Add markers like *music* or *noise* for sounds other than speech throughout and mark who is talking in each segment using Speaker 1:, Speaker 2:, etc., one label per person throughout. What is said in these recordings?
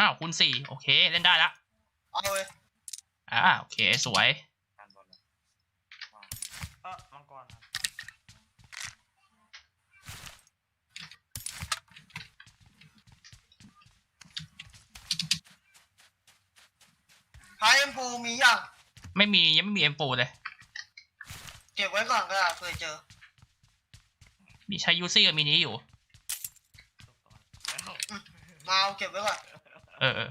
Speaker 1: อ้าวคูณสี่โอเค เล่นได้ละ
Speaker 2: เอาเลย
Speaker 1: อ่าโอเคสวย
Speaker 3: ด้านบนเลยว้าว
Speaker 4: เออมังกรครับ
Speaker 2: พายเอ็มพูมีอย่าง
Speaker 1: ไม่มียังไม่มีเอ็มโฟเลย
Speaker 2: เก็บไว้ก่อนก็ได้เผื่อเจอ
Speaker 1: มีใช้ยูซี่กับมินิอยู่
Speaker 4: ทุกตอนแล้ว
Speaker 2: มาเอาเก็บไว้ก่อน
Speaker 1: เออเออ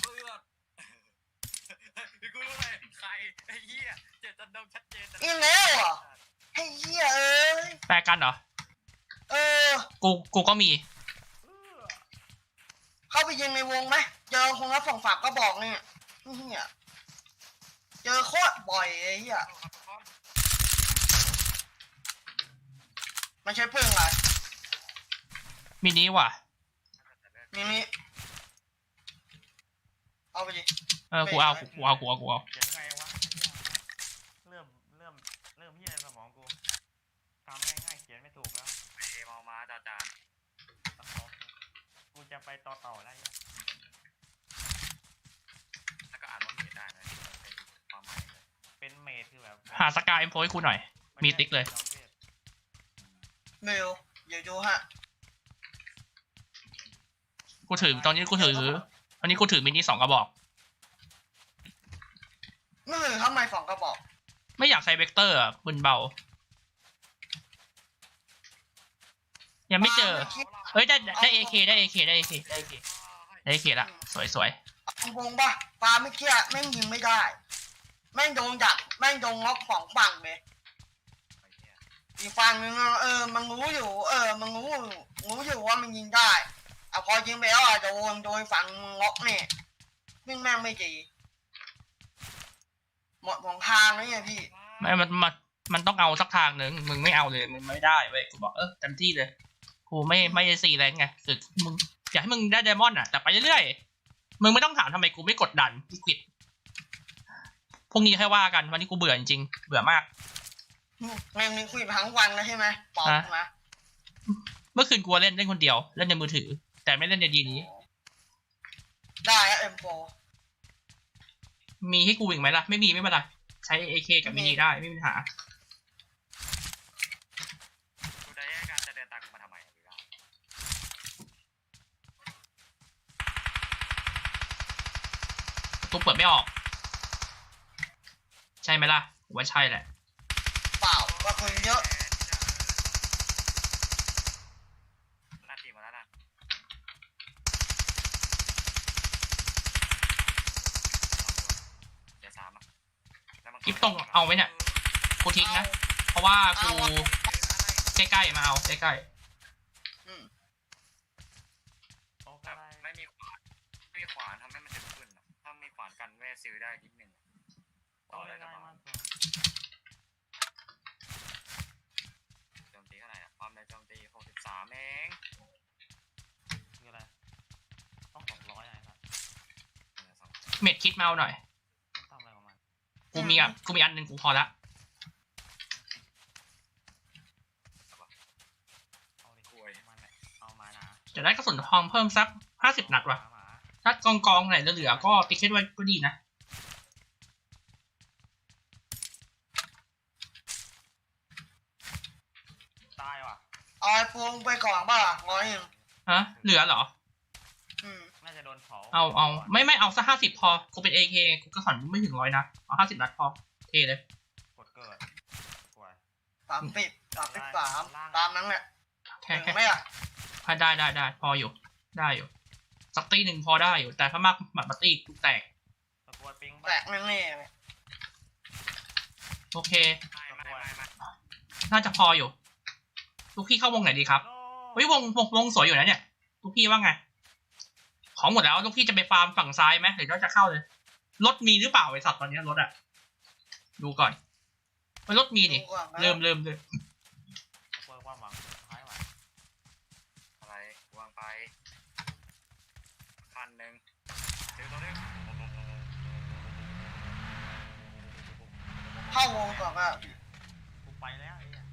Speaker 3: เลือดกูรู้เลยใครไอ้เหี้ยเจตจำนงชัดเจนแต่
Speaker 2: อีกแล้วเหรอให้เหี้ยเอ้ย
Speaker 1: แปลกันเหรอ
Speaker 2: เออ
Speaker 1: กู กูก็มี
Speaker 2: เข้าไปยิงในวงไหมเจอคงรับฝั่งฝากก็บอกเนี่ยเหี้ยเจอโคตรบ่อยไอ้เหี้ยมันใช้ปืนอะไร
Speaker 1: มินิว่ะ
Speaker 2: มิมิเอาไปดิ
Speaker 1: เออกูเอากูกูเอากูเอากูเอา
Speaker 4: เขียนไงวะไอ้เหี้ยเริ่มเริ่มเริ่มเฮียในสมองกูทำง่ายๆเขียนไม่ถูกแล้ว
Speaker 3: เอมอมาจาจาน
Speaker 4: กูจะไปต่อต่อแล้วเนี่ย
Speaker 3: แล้วก็อ่านว่าเขียนได้นะเป็นความหมายเลย
Speaker 4: เป็นเมดคือแบบ
Speaker 1: หาสกายเอ็มโฟให้กูหน่อย มีติ๊กเลย
Speaker 2: เมลเดี๋ยวดูฮะ
Speaker 1: กูถือตอนนี้กูถือตอนนี้กูถือมินิสองกระบอก
Speaker 2: ไม่เคยทำไมสองกระบอก
Speaker 1: ไม่อยากใช้เวกเตอร์อะมึนเบา ยังไม่เจอ เฮ้ยได้ได้เอเคได้เอเคได้เอเคได้เอเคได้เอเคละสวยสวย
Speaker 2: เอาวงป่ะปลาไม่เกี้ยแม่งยิงไม่ได้ แม่งโดนดักแม่งโดนล็อกสองฝั่งเลย
Speaker 3: ไอ้เหี้ย
Speaker 2: อีกฝั่งนึงอะเออมันรู้อยู่ เออ มันรู้อยู่รู้อยู่ว่ามันยิงได้เอาพอยิงไปแล้วอะโดนโดนฝั่งล็อกเนี่ยซึ่งแม่งไม่ดีหมดของทางแล้วเนี่ยพี่
Speaker 1: ไม่มันมันมันต้องเอาสักทางหนึ่งมึงไม่เอาเลยมึงไม่ได้เว้ยกูบอกเออเต็มที่เลยกูไม่ไม่ได้สี่แรงไงคือมึงอยากให้มึงได้ไดมอนด์อะแต่ไปเรื่อยๆมึงไม่ต้องถามทำไมกูไม่กดดันที่กิดพรุ่งนี้ค่อยว่ากันวันนี้กูเบื่อจริงๆเบื่อมาก
Speaker 2: แม่งนี่คุยมาทั้งวันแล้วใช่ไหมปอบ
Speaker 1: ฮะ
Speaker 2: นะ
Speaker 1: เมื่อคืนกูเล่นเล่นคนเดียวเล่นในมือถือ แต่ไม่เล่นในดีนี้
Speaker 2: ได้เอ็มโฟ
Speaker 1: มีให้กูอีกไหมล่ะ ไม่มีไม่เป็นไรใช้ AK กับมินิได้ไม่มีปัญหา
Speaker 3: กูจะแยกการจะเดินตามกูมาทำไมอะพี่ก้าว
Speaker 1: ตัวเปิดไม่ออก ใช่ไหมล่ะกูว่าใช่แหละ
Speaker 2: เปล่าก็คุยเยอะ
Speaker 3: หน้าที่มาแล้วนะเดี๋ยวสามอะแล้วมัน
Speaker 1: กิ๊บตรงเอาไหมเนี่ยกูทิ้งนะ เพราะว่ากูใกล้ๆมาเอาใกล้
Speaker 2: อืม
Speaker 4: โอ้
Speaker 3: แบ
Speaker 4: ก็
Speaker 3: บ
Speaker 4: ได้
Speaker 3: ไม่มีขวานไม่มีขวานทำให้มันถึงขึ้นอะถ้ามีขวานกันเวทซิลได้นิดนึงอะต่
Speaker 4: โอ้
Speaker 3: อ
Speaker 4: ได้
Speaker 3: ได้
Speaker 4: ได้
Speaker 3: นะ
Speaker 4: มากเลย
Speaker 3: โจมตีเท่าไหร่อะความแรงโจมตี63เอง
Speaker 4: คืออะไร ต้องสองร้อยอะไรครับ
Speaker 3: เออสอง
Speaker 1: ๆเม็ดคิดมาเอาหน่อย กูมีอะกูมีอันหนึ่งกูพอละ
Speaker 4: เอาดิมันเนี่ยเอามาหนา
Speaker 1: จะได้กระสุนทองเพิ่มสักห้าสิบนัดว่ะ
Speaker 4: หมา
Speaker 1: ถ้ากองกองๆไหนเหลือๆก็ติ๊กเก็ตไว้ก็ดีนะ
Speaker 4: ตายว่ะ
Speaker 2: เอาไอ้ฟูงไปก่อนป่ะร้อยหนึ่ง
Speaker 1: ฮะ เหลือเหรอ
Speaker 2: อืม
Speaker 4: น่าจะโดน เผา
Speaker 1: เอาเอาไม่ไม่เอาสักห้าสิบพอ กูเป็น AK กูกระสุนไม่ถึงร้อยนะ เอาห้าสิบนัดพอเทเลย
Speaker 4: กดเกิดกวย
Speaker 2: สามสิบสามสิบสามตามนั้นแหละ
Speaker 1: แค่
Speaker 2: ถึ
Speaker 1: แค่
Speaker 2: งไหมอะ
Speaker 1: ถ้าได้ได้ได้พออยู่ ได้อยู่ สักตีหนึ่งพอได้อยู่ แต่ถ้ามากบัตรบัตตี้กูแตก
Speaker 4: ตะกรวดปิง
Speaker 2: แตกแน่ๆเลย
Speaker 1: โอเค
Speaker 3: ไม่ไม่ไม่ไม่
Speaker 1: น่าจะพออยู่ ลูกพี่เข้าวงไหนดีครับ เฮ้ยวงวงวงสวยอยู่นะเนี่ย ลูกพี่ว่าไง ของหมดแล้วลูกพี่จะไปฟาร์มฝั่งซ้ายไหมหรือว่าจะเข้าเลยรถมีหรือเปล่าไอสัตว์ตอนนี้รถอะดูก่อนเฮ้ยรถมีนี่
Speaker 2: ดูก่อนนะ
Speaker 1: เริ่มเริ่มเลย
Speaker 4: ตะกรวดความหวังสุดท้ายว่ะ
Speaker 3: อะไรวางไปคันหนึ่งเจอตัวหนึง
Speaker 2: เข้าวงก่อนก็
Speaker 4: กูไปแล้วไอ้เหี้ย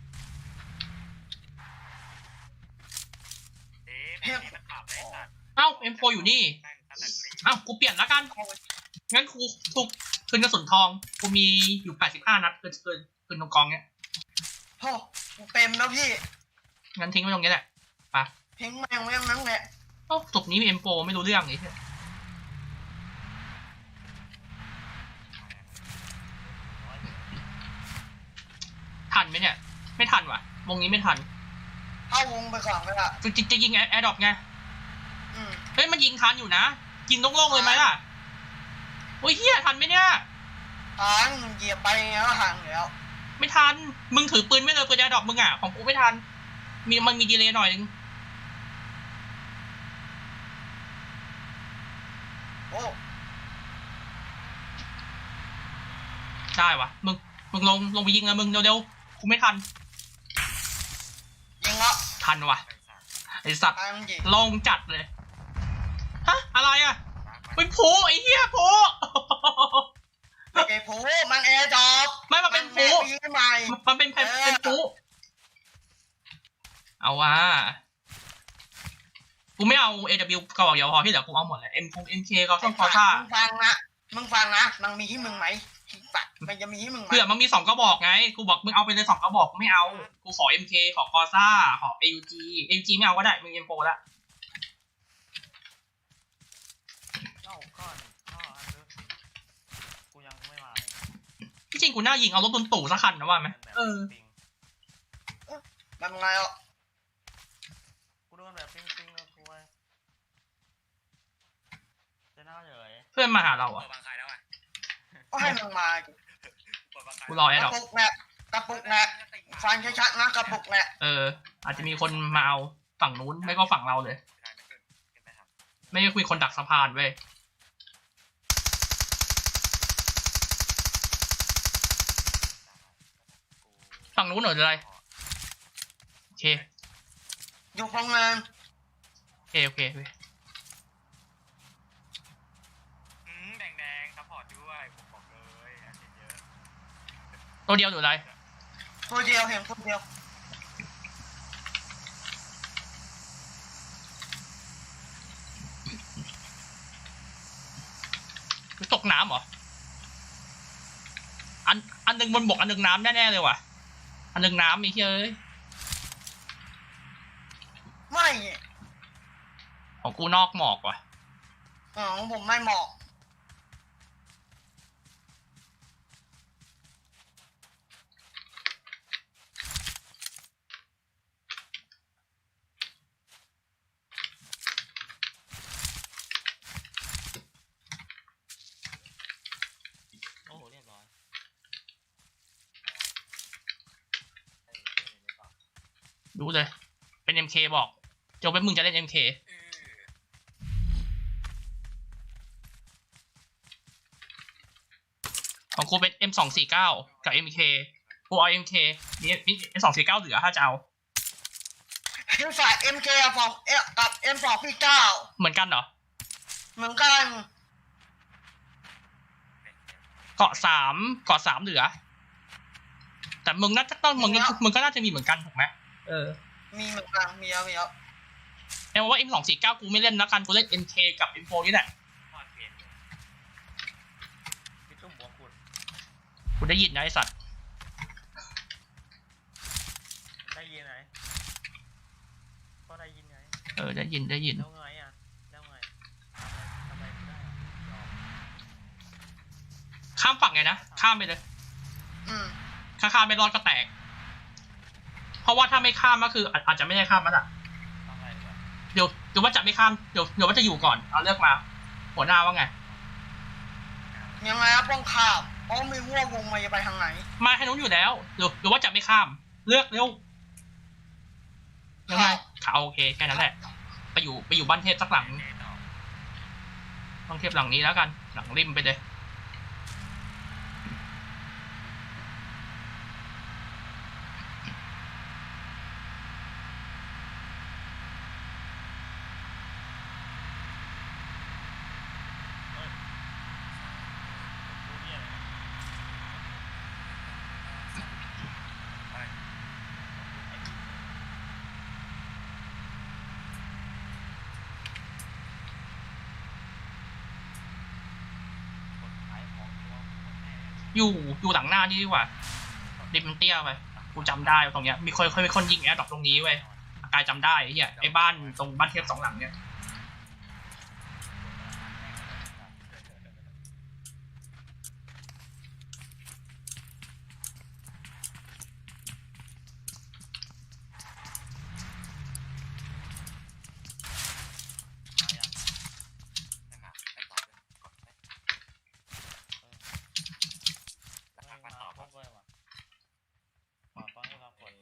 Speaker 3: เอ๊ะ
Speaker 2: แผเฮ้ย
Speaker 3: มันขับได้สัตว์
Speaker 1: เอ้า M4 อยู่นี่
Speaker 3: แม่งตั้งแต่ตี
Speaker 1: เอ้า กูเปลี่ยนแล้วกัน งั้นกูถูกคืนกระสุนทอง กูมีอยู่85นัดคืนคืนคืนตรงกองเนี้ย
Speaker 2: โอ้กูเต็มแล้วพี่
Speaker 1: งั้นทิ้งไว้ตรงนี้แหละ
Speaker 2: ทิ้งแม่งไว้ตรงนั้นแหละ
Speaker 1: เอ้าศพนี้มี M4 ไม่รู้เรื่องไอ้เหี้ยทันไหมเนี่ย ไม่ทันว่ะ วงนี้ไม่ทัน
Speaker 2: เข้าวงไปก่อนก็ได้
Speaker 1: จะจะยิงแอร์ดรอปไง
Speaker 2: อืม
Speaker 1: เฮ้ยมันยิงทันอยู่นะยิงโล่งๆเลยไหมล่ะโอ้ยเฮียทันไหมเนี่ย
Speaker 2: ทางเหยียบไปไงก็ห่างแล้ว
Speaker 1: ไม่ทัน มึงถือปืนไม่เลยปืนแอร์ดรอปมึงอะ ของกูไม่ทัน มีมันมีดีเลย์หน่อยนึง
Speaker 2: โอ้
Speaker 1: ได้วะมึง มึงลงลงไปยิงเลยมึงเร็วๆกูไม่ทัน
Speaker 2: ยิงละ
Speaker 1: ทันวะ
Speaker 3: ไอ้สัตว์
Speaker 1: ไอสัตว์
Speaker 2: ทางยิง
Speaker 1: ลงจัดเลย ฮะอะไรอะ
Speaker 3: มา
Speaker 1: เป็นผูไอ้เหี้ยผู
Speaker 2: ไอ้ผูมันแอร์จอบ
Speaker 1: ไม่มาเป็นผู
Speaker 2: ปีใหม่
Speaker 1: มันเป็นเป็นเป็นผูเอาว่ากูไม่เอา AW กระบอกเดียวพอที่เหลือกูเอาหมดเลย M คง MK ก็ต้องพอท่า
Speaker 2: มึงฟังนะมึงฟังนะมันมีที่มึงไหมปัดมันจะมีที่มึงไหม
Speaker 1: เผื่อมันมีสองกระบอกไงกูบอกมึงเอาไปเลยสองกระบอกกูไม่เอา กูขอ MK ขอคอซ่าขอ AUG AUG ไม่เอาก็ได้มึง M4 ละ
Speaker 4: เอ้าก้อนก้อนอันนึงกูยังไม่มาเลย
Speaker 1: ที่จริงกูน่ายิงเอารถบนตู่สักคันนะว่าไหม
Speaker 4: แบบ
Speaker 1: เออ
Speaker 4: ปิง
Speaker 2: มันไงอะ
Speaker 4: กูโดนแบบปิงปิงเลยกูไว้จะน่าเฉย
Speaker 1: เพื่อนมาหาเรา
Speaker 3: เปิ
Speaker 1: อะ
Speaker 3: ดบางใครแล้วไง
Speaker 2: ก็ให้มึงมา
Speaker 3: เปิดบางใคร
Speaker 1: กูรอแอกร์ดร
Speaker 2: ระ
Speaker 1: อป
Speaker 2: ปุกแหละกระปุกแหละฟังชัดๆนะกระปุกแหละ
Speaker 1: เออ อาจจะมีคนมาเอาฝั่งนู้นไม่ก็ฝั่งเราเลย
Speaker 3: ใครไม่ขึ้นขึ้นไปทำ
Speaker 1: ไม่ได้คุยคนดักสะพานเว้ย ฝั่งนู้นเหรอหรืออะไรโอเค
Speaker 2: อยู่ตรงนั้น
Speaker 1: โอเคโอเคโอเค
Speaker 3: อืมแดงแดงซัพพอร์ตด้วยผมบอกเลยอันนี้เยอะ
Speaker 1: ตัวเดียวหรืออะไร
Speaker 2: ตัวเดียวเห็นตัวเดียว
Speaker 1: ตกน้ำเหรออันอันหนึ่งบนบกอันหนึ่งน้ำแน่ๆเลยว่ะ อันหนึ่งน้ำมีเฮ้ย
Speaker 2: ไม่
Speaker 1: ของกูนอกหมอกว่ะ
Speaker 2: อ๋อของผมไม่เหมาะ
Speaker 4: โอ้โหเรียบร้อย
Speaker 1: รู้เลย เป็น MK บอกโจเป็นมึงจะเล่น MK
Speaker 3: เออ
Speaker 1: ของกูเป็น M249 กับ MK กูเอา MK มี M249 เหลือถ้าจะเอา
Speaker 2: เอ็มสายเอ็มเคฟองเอกับเอ็มสองพี่เก้า
Speaker 1: เหมือนกันเหรอ
Speaker 2: เหมือนกัน
Speaker 1: เกาะสามเกาะสามเหลือ แต่มึงน่าจะต้องมึงก็มึงก็น่าจะมีเหมือนกันถูกไหม เออ
Speaker 2: มีเหมือนกันมีแล้วมีแล้ว
Speaker 1: แปลว่า M249 กูไม่เล่นแล้วกันกูเล่น MK กับ M4 นี่แหละ
Speaker 3: พอดเปลี่ยนเลย
Speaker 4: พี่ตุ้มหัวขุด
Speaker 1: กูได้ยินนะไอสัตว์
Speaker 4: ได้ยินไหมก็ได้ยินไง
Speaker 1: เออได้ยินได้ยิน
Speaker 4: แล้วไงอะแล้วไงทำไมทำไมไม่ได้อะยอม
Speaker 1: ข้ามฝั่งไงนะ ข้ามไปเลย
Speaker 2: อืม
Speaker 1: ถ้าข้ามไม่รอดก็แตก เพราะว่าถ้าไม่ข้ามก็คืออาอาจจะไม่ได้ข้ามแล้วล่ะ
Speaker 4: ทำอะไรดีกว่า
Speaker 1: เดี๋ยวเดี๋ยวว่าจะไม่ข้ามเดี๋ยวเดี๋ยวว่าจะอยู่ก่อนเอาเลือกมา หัวหน้าว่าไง
Speaker 2: ยังไงครับต้องข้ามเพราะไม่รู้ว่าวงมันจะไปทางไหน
Speaker 1: มาให้นุ้นอยู่แล้วเดี๋ยวเดี๋ยวว่าจะไม่ข้าม เลือกเร็วยังไงขาโอเคแค่นั้นแหละ ไปอยู่ไปอยู่บ้านเทพสักหลัง
Speaker 3: เล่นออก
Speaker 1: บ้านเทพหลังนี้แล้วกัน หลังริมไปเลย อยู่อยู่หลังหน้านี่ดีกว่าริมมันเตี้ยไปกูจำได้ตรงเนี้ยมีคนเคยมีคนยิงแอร์ดรอปตรงนี้เว้ยกายจำได้ไอ้เฮียไอ้บ้านตรงบ้านเทพสองหลังเนี้ย
Speaker 3: ไม่มาไม่ตอบเลยกดไปแล้ว
Speaker 4: เอ้ย
Speaker 3: พักมา
Speaker 4: มา
Speaker 3: ตอบ
Speaker 4: พบเลยว่ะขอตอนที่เรากด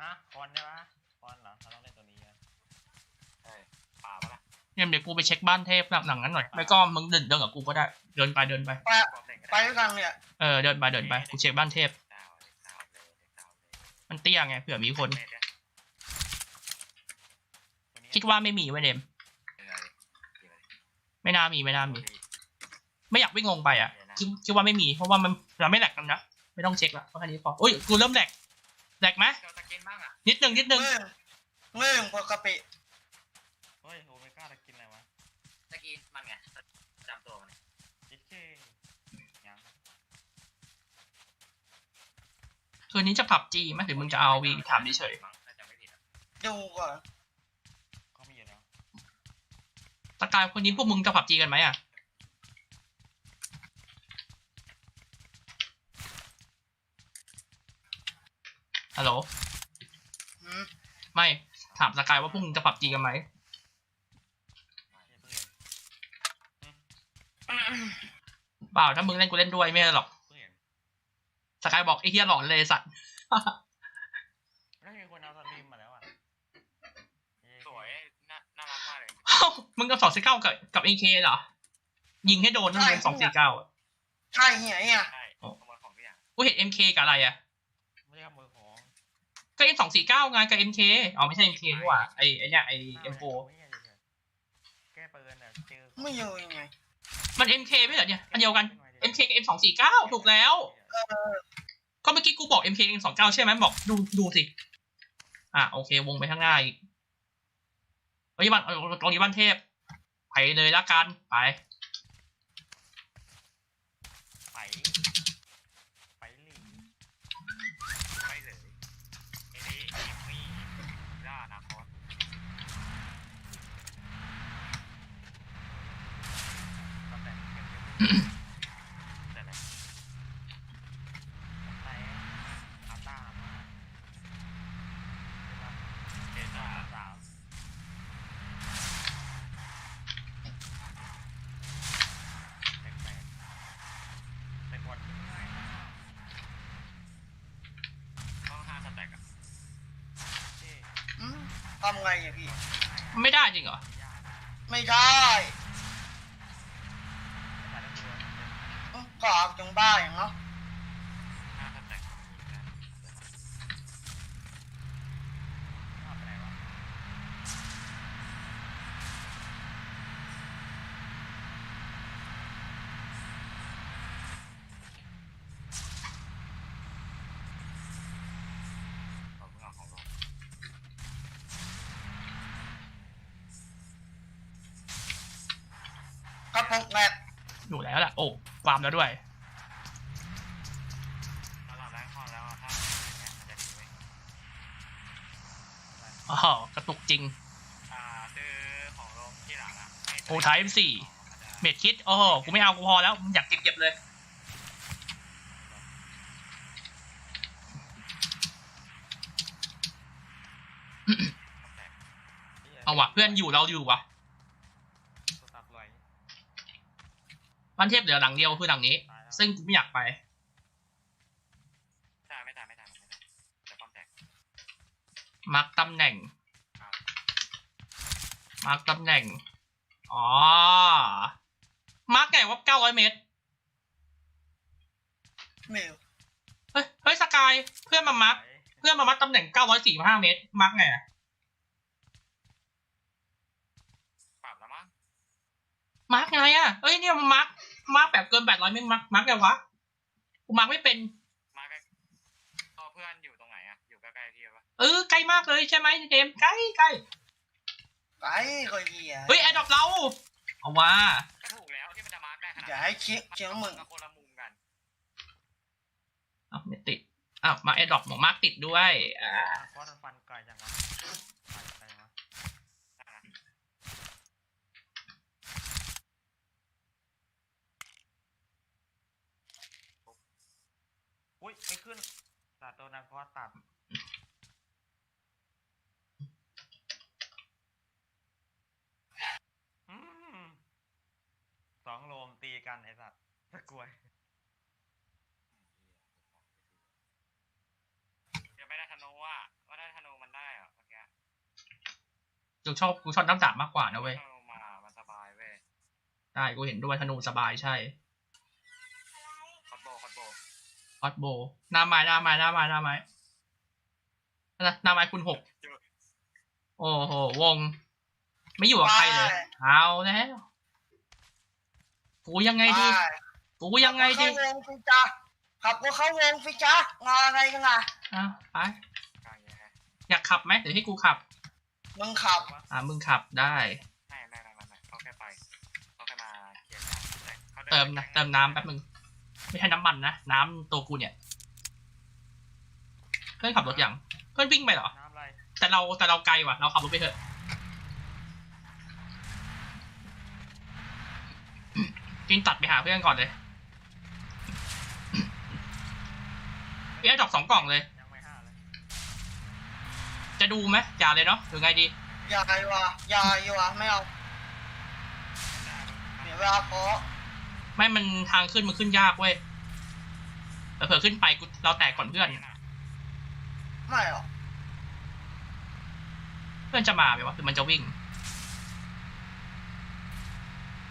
Speaker 4: ฮะค อนใช่ปะคอนเหรอเราต้องเล่นตัวนี้นะ
Speaker 3: เอ้ยป่าปะล่ะ
Speaker 1: เนี่ยเดี๋ยวกูไปเช็คบ้านเทพหลังนั้นหน่อย ไม่ก็มึงเดินเดินกับกูก็ได้ เดินไปเดินไป
Speaker 2: ไป
Speaker 3: บอกเด็กก็
Speaker 2: ไป
Speaker 3: ได้
Speaker 2: ด้วยกันเนี่ย
Speaker 1: เออเดินไปเดินไป กูเช็คบ้านเทพ
Speaker 3: ดาวเด็กดาวเลยเด็กดาวเลย
Speaker 1: มันเตี้ยไงเผื่อมีคน
Speaker 3: เด็กเนี่ย
Speaker 4: ตัวนี้
Speaker 1: คิดว่าไม่มีไว้ยเนม
Speaker 3: ยังไงยังไง
Speaker 1: ไม่น่ามีไม่น่ามี ไม่อยากวิ่งลงไปอะคิดคิดว่าไม่มี เพราะว่ามันเราไม่แหลกกันนะ ไม่ต้องเช็คละเพราะแค่นี้พออุ้ยกูเริ่มแหลกแหลกไหม
Speaker 3: เราตะกิ นบ้างอะ
Speaker 1: นิดนึงนิดนึง
Speaker 2: เงื่อนเงื่อนปกติ
Speaker 4: เฮ้ยโอเมก้าจะกินอะไรวะ
Speaker 3: ตะกินมันไงจำตัวมันไง
Speaker 4: จิ๊ดเคยัง
Speaker 1: คืนนี้จะผับจีไหมหรือมึงจะเอาวีถามเฉย
Speaker 3: มั้งถ้าจำไม่ผิดอะ
Speaker 2: ดูก่อน
Speaker 4: เขามีอยู่แล้ว
Speaker 1: ๆสกายคนนี้พวกมึงจะผับจีกันไหมอะฮัลโหล
Speaker 2: อืม
Speaker 1: ไม่ถามสกายว่าพวกมึงจะผับจีกันไหม
Speaker 4: เพื่อน
Speaker 1: เปล่าถ้ามึงเล่นกูเล่นด้วยไม่ได้หรอก
Speaker 4: เพื่อน
Speaker 1: สกายบอกไอ้เฮียหลอนเลยไอ้สัตว์
Speaker 4: ไม่มีคนเอาสตรีมมาแล้วอะเส
Speaker 3: วยน่าน่ารักมากเลย
Speaker 1: เอ้ามึงกับสองสี่เก้ากับกับเอ็เคเหรอยิงให้โดนนั่นเป็นสองสี่เก้า
Speaker 2: ใช่เหี้ยเนี่ย
Speaker 3: ใช่ขโมยของทุกอย่าง
Speaker 1: กูเห็นเอ็มเคกับอะไรอะ
Speaker 4: ไม่ได้ขโมยของ
Speaker 1: ก็เอ็มสองสี่เก้าไงกับเอ็มเคอ๋อไม่ใช่เอ็มเคนี่หว่าไอ้ไอ้เนี่ยไอ้เอ็มโฟ
Speaker 4: แก้ปืนอะเจอ
Speaker 2: ไม่อยู่ยังไง
Speaker 1: มันเอ็มเคไม่เหรอเนี่ยอันเดียวกันเอ็มเคกับเอ็มสองสี่เก้าถูกแล้วก็เมื่อกี้กูบอก MK 1 2 9 ใช่ไหมบอกดูดูสิ อะโอเควงไปข้างหน้าอีกเฮ้ยบ้านเออตรงนี้บ้านเทพ ไปเลยละกัน ไป
Speaker 4: ไปไป
Speaker 3: mm *clears throat*
Speaker 2: กระปุกแบบ
Speaker 1: อยู่แล้วแหละโอ้ความแล้วด้วย
Speaker 3: ถ้าเราแรงคอแล้วอะถ้าอย่างเงี้ยมันจะดีไหม
Speaker 1: อ๋อกระตุกจริง
Speaker 3: อ่าซื้อของลงที่หลังอะให้
Speaker 1: โอ้ Type สี่เม็ดคิด โอ้โหกูไม่เอา กูพอแล้วมึงอยากเก็บเก็บเลย เอาวะเพื่อนอยู่เราอยู่วะ
Speaker 4: ตัวตับไหล
Speaker 1: บ้านเทพเหลือหลังเดียวคือหลังนี้
Speaker 4: ตายแล้ว
Speaker 1: ซึ่งกูไม่อยากไป
Speaker 3: ตายไม่ตายไม่ตายไม่ตายแต่ความแตก
Speaker 1: มาร์กตำแหน่ง มาร์กตำแหน่ง อ๋อ มาร์กไงว่าเก้าร้อยเมตร
Speaker 2: ไม่รู้
Speaker 1: เฮ้ย เฮ้ย สกาย เพื่อนมามาร์กเพื่อนมามาร์กตำแหน่งเก้าร้อยสี่ห้าเมตร มาร์กไงอะ
Speaker 3: ปรับแล้วมั้ง
Speaker 1: มาร์กไงอะเอ้ยเนี่ยมันมาร์ก มาร์กแบบเกินแปดร้อยเมตรมาร์กมาร์กไงวะกูมาร์กไม่เป็น
Speaker 3: มาใกล้ตัวเพื่อนอยู่ตรงไหนอะอยู่ใกล้ๆพี่ปะ
Speaker 1: เออใกล้มากเลยใช่ไหมเกมใกล้ใกล้
Speaker 2: ไอ้ก็เหี้ย
Speaker 1: เฮ้ยแอดดอปเราเอาว่า
Speaker 3: ก็ถูกแล้วที่มันจะมาร์กได้ข
Speaker 2: อย่าให้เชียเชียงมึง
Speaker 3: ก็คนละมุมกัน
Speaker 1: อ้าวไม่ติดอ้าวมาแอดดอกหมอมาร์กติดด้วยอ่า
Speaker 4: เพราะมันฟันไกลจังวะไกลไกลวะ อุ้ยไม่ขึ้นตัดตัวนักเพราะตัดอืมสองโลมตีกันไอ้สัตว์ตะกรวย
Speaker 3: เดี๋ยวไม่ได้ธนูอะว่าได้ธนูมันได้อะเมื่อกี้
Speaker 1: กูชอบกูชอบน้ำดาบมากกว่านะเว้ย
Speaker 3: ธนูมา มันสบายเว้ย
Speaker 1: ได้กูเห็นด้วยธนูสบายใช่
Speaker 3: อตโบ
Speaker 1: หน้าไม้หน้าไม้หน้าไม้หน้าไม้นะหน้าไม้คุณหกโอ้โหวง ไม่อยู่กับใครเลยเอาแล้วกูยังไงดีกูยังไงดี
Speaker 2: เข้าวงฟิจ้าขับก็เข้าวงฟิจ้างออะไรกันล่ะ
Speaker 1: อะไป
Speaker 3: กลางแย่
Speaker 1: อยากขับไหมเดี๋ยวให้กูขับ
Speaker 2: มึงขับ
Speaker 1: อ่ามึงขับได้
Speaker 3: ไม่ไม่ไม่ไม่ไม่เขาแค่ไปเขาแค่มาเคลียร์งานแต่ขาดิ
Speaker 1: เติมนะเติมน้ำแป๊บมึง ไม่ใช่น้ำมันนะ น้ำตัวกูเนี่ย เพื่อนขับรถยังเพื่อนวิ่งไปเหรอ
Speaker 4: น้ำอะไร
Speaker 1: แต่เราแต่เราไกลว่ะ เราขับรถไปเถอะ กินตัดไปหาเพื่อนก่อนเลยเอ๊ะดอกสองกล่องเลย
Speaker 4: ยังไม่ห้าเลย
Speaker 1: จะดูไหมอย่าเลยเนาะหรือไงดี
Speaker 2: อย่าอยู่อะอย่าอยู่อะไม่เอาเดี๋ยวเวลาขอ
Speaker 1: ไม่มันทางขึ้นมันขึ้นยากเว้ยแต่เผื่อขึ้นไปกูเราแตกก่อนเพื่อน
Speaker 2: ไม่หรอก
Speaker 1: เพื่อนจะมาไหมวะหรือมันจะวิ่ง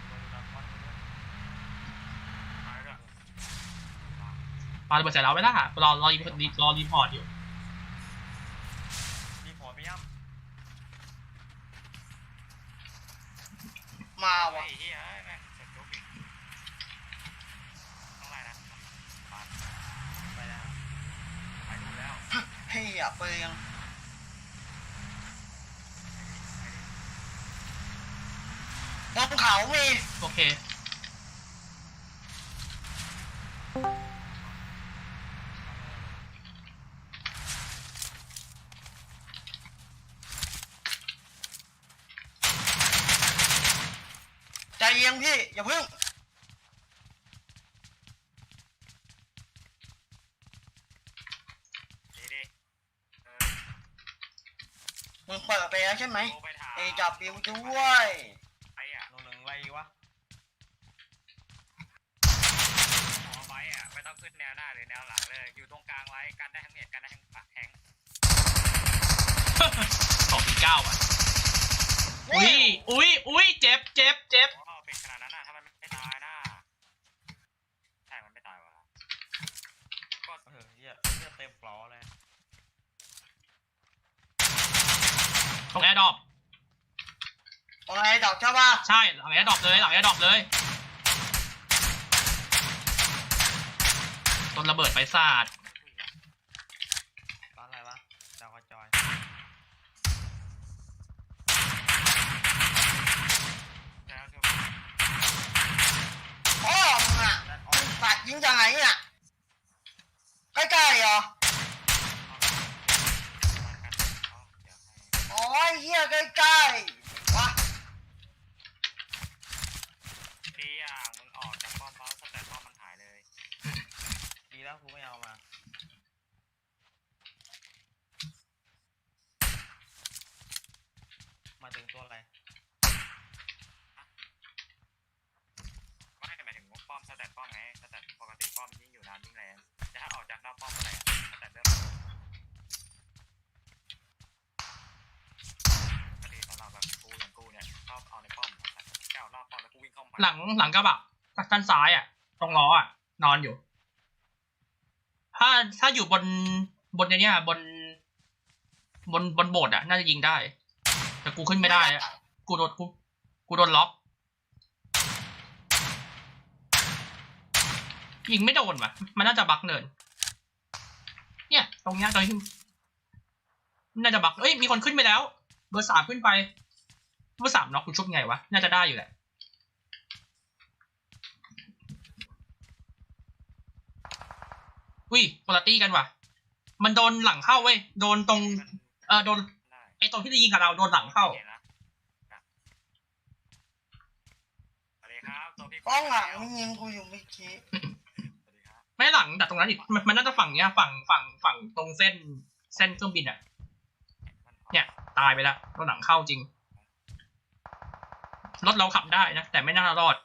Speaker 4: ตัวดูนักวัดด้วย
Speaker 3: มาแล้ว
Speaker 1: ปาระเบิดใส่เราไว้ละรอรอรีพอร์ตรอรีพอร์ตอยู่
Speaker 4: รีพอร์ตไม่ย่
Speaker 2: มา
Speaker 3: เอา
Speaker 2: ว่ะ
Speaker 3: ไอ้เหี้ยเอ้ยแม่งเสร็จลุกอีกต้องไล่นะมาำ
Speaker 4: ไปแล้ว
Speaker 3: ไปดูแล้ว
Speaker 2: เฮียเปลืองบนเขามี
Speaker 1: โอเค
Speaker 2: ใจเย็นพี่ อย่าเพิ่ง
Speaker 3: ดีดิเออ
Speaker 2: มึงเปิดไปแล้วใช่ไหม
Speaker 3: โทรไปถาม
Speaker 2: เอจับบิวด้วย
Speaker 3: ไอ้อะ
Speaker 4: โนหนึ่งอะไรวะ
Speaker 3: หมอไว้อะไม่ต้องขึ้นแนวหน้าหรือแนวหลังเลย อยู่ตรงกลางไว้กันได้ทั้งเน็ตกันได้ทั้งปะแทง
Speaker 1: สองสี่เก้าอะ อุ้ยอุ้ยอุ้ยเจ็บเจ็บเจ็บ
Speaker 3: โอ้เป็นขนาดนั้นน่ะถ้ามันไม่ตายนะใช่มันไม่ตายวะก็
Speaker 4: เออเหี้ยเหี้ยเต็มปลอเลย
Speaker 1: ตรงแอร์ดรอป
Speaker 2: ตรงไหนดอกใช่ป่ะ
Speaker 1: ใช่หลังแอร์ดรอปเลยหลังแอร์ดรอปเลยต้นระเบิดไปศาสตร์
Speaker 4: ร้านอะไรวะดาวกระจอย
Speaker 3: แล้วคือ
Speaker 2: พ่อมึงอะ
Speaker 4: นั่นออ
Speaker 2: มึ
Speaker 4: ก
Speaker 2: งปัดยิงจากไหนเนี่ย ใกล้ๆเหรอ
Speaker 3: เอาเดี๋ยวให้
Speaker 2: อ๋อไอ้เฮียใกล้ๆวะ
Speaker 3: ดีอย่างมึงออกจากป้อมเพราะสแตทป้อมมันหายเลย
Speaker 4: ดีแล้วกูไม่เอามา มาถึงตัวอะไร
Speaker 3: หลัง
Speaker 1: หลังกระบะด้านซ้ายอะ ตรงล้ออะ นอนอยู่ ถ้าถ้าอยู่บนบนเนี่ยบน บนบนโบสถ์อะ น่าจะยิงได้ แต่กูขึ้นไม่ได้อะกูโดนกูกูโดนล็อก ยิงไม่โดนว่ะ มันน่าจะบักเนิน เนี่ย ตรงเนี้ยตรงที่น่าจะบักเอ้ย มีคนขึ้นไปแล้ว เบอร์สามขึ้นไป เบอร์สามน็อกกูชุบไงวะ น่าจะได้อยู่แหละ อุ้ยคนละตี้กันว่ะ มันโดนหลังเข้าเว้ย โดนตรง เออโดน
Speaker 3: ได้
Speaker 1: ไอ้ตรงที่จะยิงกับเราโดนหลังเข้า
Speaker 3: โอคนะสวัสดีครับตัวพี่
Speaker 2: กล้องหลังมึงยิงกูอยู่เมื่อกี้
Speaker 3: สวัสดีครับ
Speaker 1: ไม่หลังแต่ตรงนั้นอีกมันมันน่าจะฝั่งเนี้ย ฝั่งฝั่งฝั่งตรงเส้น เส้นเครื่องบินอะ
Speaker 3: มัน
Speaker 1: เนี่ย ตายไปแล้วโดนหลังเข้าจริง รถเราขับได้นะ แต่ไม่น่ารอด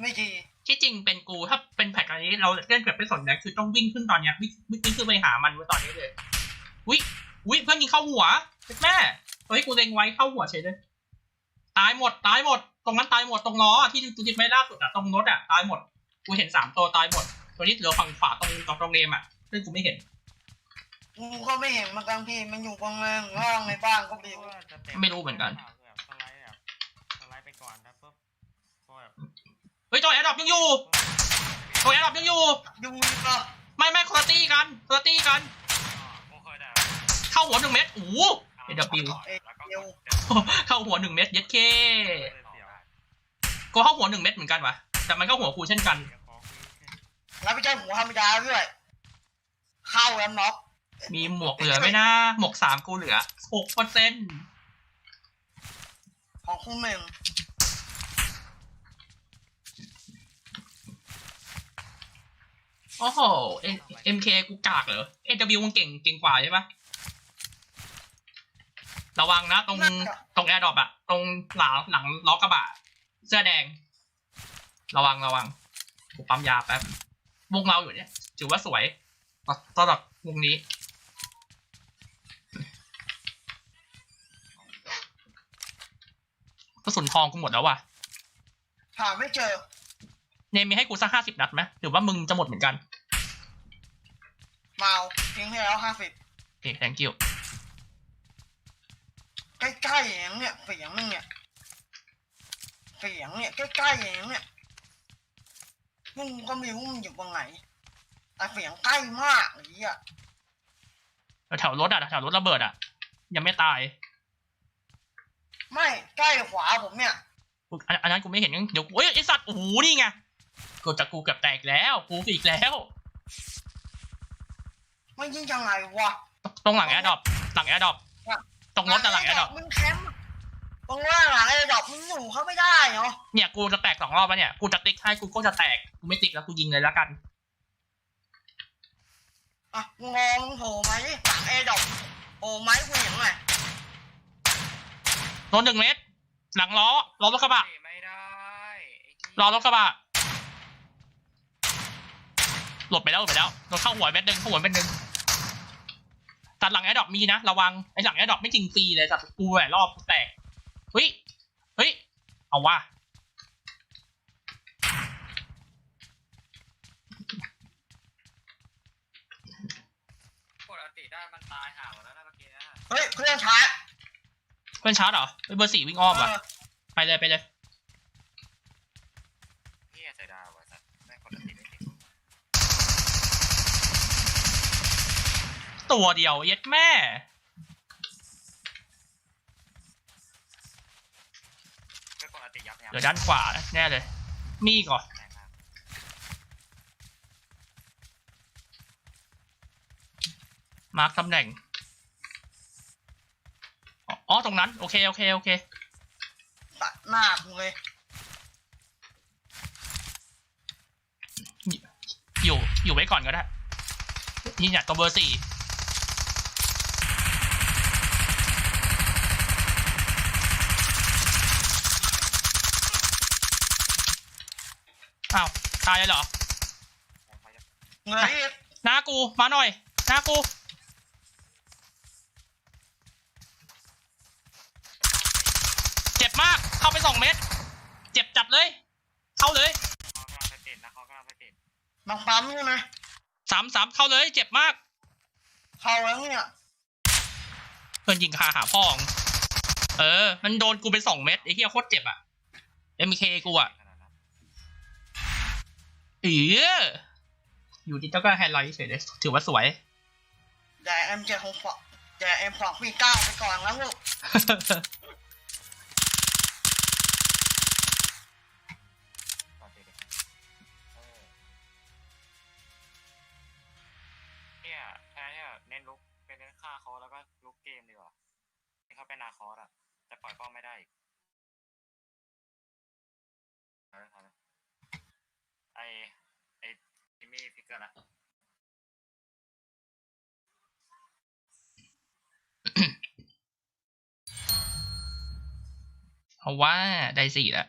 Speaker 2: ไม่ดี
Speaker 1: ที่จริงเป็นกูถ้าเป็นแพทอันนี้เราเล่นแบบไม่สนนะคือต้องวิ่งขึ้นตอนเนี้ยวิ่งวิ่งวิ่งขึ้นไปหามันไว้ตอนนี้เลยวิวิเพื่อนยิงเข้าหัวแม่เฮ้ยกูเล็งไว้เข้าหัวเฉยเลยตายหมดตายหมด ตรงนั้นตายหมดตรงล้ออะที่ตูจิตไม่ล่าสุดอะตรงรถอะตายหมดกูเห็นสามตัวตายหมด ตัวนี้เหลือฝั่งขวาตรงตรงตรงเนมอะซึ่งกูไม่เห็น
Speaker 2: กูก็ไม่เห็นเหมันกันพี่มันอยู่บางเมืองห้องในบ้านก็ไม่รู้
Speaker 4: ว่าจะต็
Speaker 1: ไม่รู้เหมือนกัน
Speaker 4: แบบสไลด์แบบสไลด์ไปก่อนนะปุ๊บพอแบบ
Speaker 1: เฮ้ยตัวแอร์ดรอปยังอยู่ตัวแอร์ดรอปยังอยู่
Speaker 2: ดูก็
Speaker 1: ไม่ไม่คุณตี้กันคุณตี้กัน
Speaker 3: โอ้เคยได้
Speaker 1: เข้าหัวหนึ่งเม็ดโอ้โห AW
Speaker 3: แล้วก็
Speaker 2: เดียว
Speaker 1: เข้าหัวหนึ่งเม็ดเย็ดเค
Speaker 4: เสียว
Speaker 1: กูเข้าหัวหนึ่งเม็ดเหมือนกันวะแต่มันก็หัวกูเช่นกัน
Speaker 4: เสียของฟรี
Speaker 2: แล้วไม่ใช่หัวธรรมดาด้วย เข้าแล้วน็อก
Speaker 1: มีหมวกเหลือไหมนะหมวกสามกูเหลือหกเปอร์เซ็นต์
Speaker 2: ของคู่หนึ่ง
Speaker 1: โอ้โหเอ็มเคกูกากเหรอเอ็วมึงเก่งเก่งกว่าใช่ปะระวังนะ ตรงตรงแอร์ดรอปอะตรงหลังหลังล้อกระบะ เสื้อแดง ระวังระวังกูปั๊มยาแป๊บวงเราอยู่เนี่ยถือว่าสวยสำหรับวงนี้กระสุนทองกูหมดแล้วว่ะ
Speaker 2: หาไม่เจอ
Speaker 1: เนมมีให้กูสักห้าสิบนัดไหมหรือว่ามึงจะหมดเหมือนกัน
Speaker 2: เมาทิ้งให้แล้วห้าสิบ
Speaker 1: โอเค thank you
Speaker 2: ใกล้ๆเองเนี่ยเสียงนึงเนี่ยเสียงเนี่ยใกล้ๆเองเนี่ยมึงก็ไม่รู้มึงอยู่ตรงไหนแต่เสียงใกล้มากไอ้เหี้ย
Speaker 1: แถวรถอะแถวรถระเบิดอะยังไม่ตาย
Speaker 2: ไม่ใกล้ขวาผมเนี่ย
Speaker 1: กูอันอันนั้นกูไม่เห็นยังเดี๋ยวกูเอ้ยไอสัตว์โอ้โหนี่ไง กูจะกูเกือบแตกแล้วกูอีกแล้ว
Speaker 2: มันยิงยังไงวะ
Speaker 1: ตรงหลังแอร์ดรอปหลังแอร์ดรอปตรงรถแต่หลังแอร์ดรอป
Speaker 2: มึงแคมป์ตรงว่าหลังไอ้ดอกมึงอยู่เขาไม่ได้เนาะ
Speaker 1: เนี่ยกูจะแตกสองรอบแล้วเนี่ยกูจะติ๊กให้กูก็จะแตกกูไม่ติ๊กแล้วกูยิงเลยแล้วกัน
Speaker 2: อะงงโผล่ไหมหลังไอ้ดอกโผล่ไหมกูเห็นไง
Speaker 1: โดนหนึ่งเมตรหลังล้อล้อรถกระบะ
Speaker 3: ไม่ได้
Speaker 1: ล้อรถกระบะ หลบไปแล้วหลบไปแล้วโดนเข้าหัวเม็ดหนึ่งเข้าหัวเม็ดหนึ่งตัดหลังแอร์ดรอปมีนะระวังไอหลังแอร์ดรอปไม่จริงฟรีเลยสัตว์กูแหวนรอบกูแตกเฮ้ยเฮ้ยเอาว่า
Speaker 3: ปกติได้มันตายห่าหมดแล้วนะเมื่อกี้นะ
Speaker 2: เฮ้ยเครื่องชาร์จ
Speaker 1: เพื่อนชาร์จเหรอเฮ้ยเบอร์สี่วิ่งอ้อมว่ะ
Speaker 2: เออ
Speaker 1: ไปเลยไปเลย
Speaker 3: พี่เสียดายว่ะสัตว์แม่งปกติไม่ติด
Speaker 1: ตัวเดียวเย็ดแม่
Speaker 3: ก็ปกติยับยับ
Speaker 1: เดี๋ยวด้านขวาแน่เลย มีก่อน
Speaker 3: แรงมาก
Speaker 1: มาร์คตำแหน่งอ๋ออ๋อ ตรงนั้น โอเค โอเค โอเค
Speaker 2: ตัดหน้ากูเลย
Speaker 1: อยู่ อยู่ไว้ก่อนก็ได้ นี่เนี่ยตัวเบอร์สี่ อ้าวตายเลยเหรอ
Speaker 3: แรงไปยับ
Speaker 2: เงยอีก
Speaker 1: หน้ากูมาหน่อยหน้ากูเจ็บมากเข้าไปสองเม็ดเจ็บจัดเลย เข้าเลย
Speaker 3: เขากำลังไปติดนะเขากำลังไปติด
Speaker 2: บางปั๊มใช่ไหม
Speaker 1: สามสามเข้าเลย เจ็บมาก
Speaker 2: เข้าแล้วเนี่ย
Speaker 1: เพื่อนยิงคาหาพ่องเออ มันโดนกูไปสองเม็ดไอ้เหี้ยโคตรเจ็บอะ MK กูอะ
Speaker 3: ขนาดนั้น
Speaker 1: เอออยู่ดีเจ้าก็ไฮไลท์เฉยเลยถือว่าสวย
Speaker 2: แต่เอ็มเจ็ดหฟอกแต่เอ็มฟอกมีเก้าไปก่อนแล้วลูก
Speaker 3: เนี่แทนเน้นลุกเป็นเน้นฆ่าเขาแล้วก็ลุกเกมดีกว่าเขาเป็นอาคอร์ดอะแต่ปล่อยป้อมไม่ได้ ช่ไหม
Speaker 1: เอาว่าได้สี่แล้ว